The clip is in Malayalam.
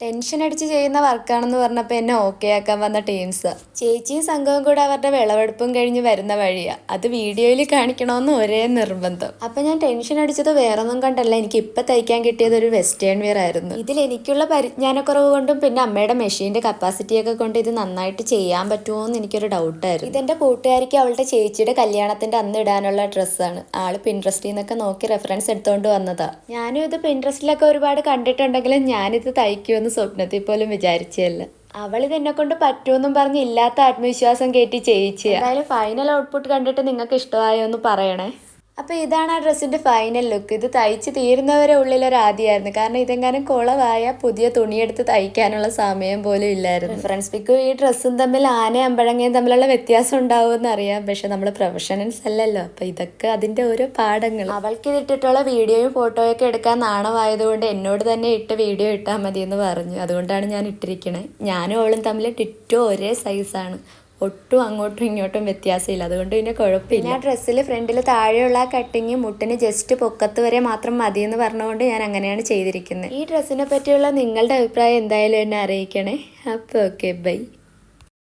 ടെൻഷൻ അടിച്ച് ചെയ്യുന്ന വർക്കാണെന്ന് പറഞ്ഞപ്പോൾ എന്നെ ഓക്കെ ആക്കാൻ വന്ന ടീംസ് ചേച്ചിയും സംഘവും കൂടെ അവരുടെ വിളവെടുപ്പും കഴിഞ്ഞ് വരുന്ന വഴിയാണ് അത് വീഡിയോയിൽ കാണിക്കണമെന്ന് ഒരേ നിർബന്ധം. അപ്പം ഞാൻ ടെൻഷൻ അടിച്ചത് വേറൊന്നും കണ്ടല്ല. എനിക്ക് ഇപ്പം തയ്ക്കാൻ കിട്ടിയത് ഒരു വെസ്റ്റേൺ വെയർ ആയിരുന്നു. ഇതിൽ എനിക്കുള്ള പരിജ്ഞാനക്കുറവ് കൊണ്ടും പിന്നെ അമ്മയുടെ മെഷീന്റെ കപ്പാസിറ്റിയൊക്കെ കൊണ്ട് ഇത് നന്നായിട്ട് ചെയ്യാൻ പറ്റുമോ എന്ന് എനിക്കൊരു ഡൗട്ടായിരുന്നു ഇതെന്റെ കൂട്ടുകാരിക്ക് അവളുടെ ചേച്ചിയുടെ കല്യാണത്തിന്റെ അന്ന് ഇടാനുള്ള ഡ്രസ്സാണ് ആൾ പിൻട്രസ്റ്റിൽ നിന്നൊക്കെ നോക്കി റെഫറൻസ് എടുത്തുകൊണ്ട് വന്നതാണ് ഞാനും ഇത് പിൻട്രസ്റ്റിലൊക്കെ ഒരുപാട് കണ്ടിട്ടുണ്ടെങ്കിലും ഞാനിത് തയ്ക്കുമെന്ന് സ്വപ്നത്തിൽ പോലും വിചാരിച്ചല്ല അവൾ ഇത് എന്നെ കൊണ്ട് പറ്റുമെന്നും പറഞ്ഞ് ഇല്ലാത്ത ആത്മവിശ്വാസം കയറ്റി ചെയ്യിച്ചു എന്തായാലും ഫൈനൽ ഔട്ട്പുട്ട് കണ്ടിട്ട് നിങ്ങൾക്ക് ഇഷ്ടമായോ എന്ന് പറയണേ. അപ്പോൾ ഇതാണ് ആ ഡ്രസ്സിന്റെ ഫൈനൽ ലുക്ക് ഇത് തയ്ച്ച് തീരുന്നവരെ ഉള്ളിലൊരു ആദ്യമായിരുന്നു കാരണം ഇതെങ്ങാനും കുളവായ പുതിയ തുണിയെടുത്ത് തയ്ക്കാനുള്ള സമയം പോലും ഇല്ലായിരുന്നു. ഫ്രണ്ട്സ് പിക്കും ഈ ഡ്രസ്സും തമ്മിൽ ആനയും അമ്പഴങ്ങയും തമ്മിലുള്ള വ്യത്യാസം ഉണ്ടാവുമെന്ന് അറിയാം പക്ഷെ നമ്മൾ പ്രൊഫഷണൽസ് അല്ലല്ലോ. അപ്പോൾ ഇതൊക്കെ അതിന്റെ ഓരോ പാഠങ്ങൾ. അവൾക്ക് ഇതിട്ടിട്ടുള്ള വീഡിയോയും ഫോട്ടോയൊക്കെ എടുക്കാൻ നാണമായതുകൊണ്ട് എന്നോട് തന്നെ ഇട്ട് വീഡിയോ ഇട്ടാൽ മതി എന്ന് പറഞ്ഞു. അതുകൊണ്ടാണ് ഞാൻ ഇട്ടിരിക്കണേ. ഞാനും അവളും തമ്മിൽ ടിറ്റോ ഒരേ സൈസാണ് ഒട്ടും അങ്ങോട്ടും ഇങ്ങോട്ടും വ്യത്യാസമില്ല. അതുകൊണ്ട് പിന്നെ കുഴപ്പമില്ല. ആ ഡ്രസ്സിൽ ഫ്രണ്ടിൽ താഴെയുള്ള ആ കട്ടിങ് മുട്ടിന് ജസ്റ്റ് പൊക്കത്ത് വരെ മാത്രം മതി എന്ന് പറഞ്ഞുകൊണ്ട് ഞാൻ അങ്ങനെയാണ് ചെയ്തിരിക്കുന്നത്. ഈ ഡ്രസ്സിനെ പറ്റിയുള്ള നിങ്ങളുടെ അഭിപ്രായം എന്തായാലും എന്നെ അറിയിക്കണേ. അപ്പോൾ ഓക്കെ ബൈ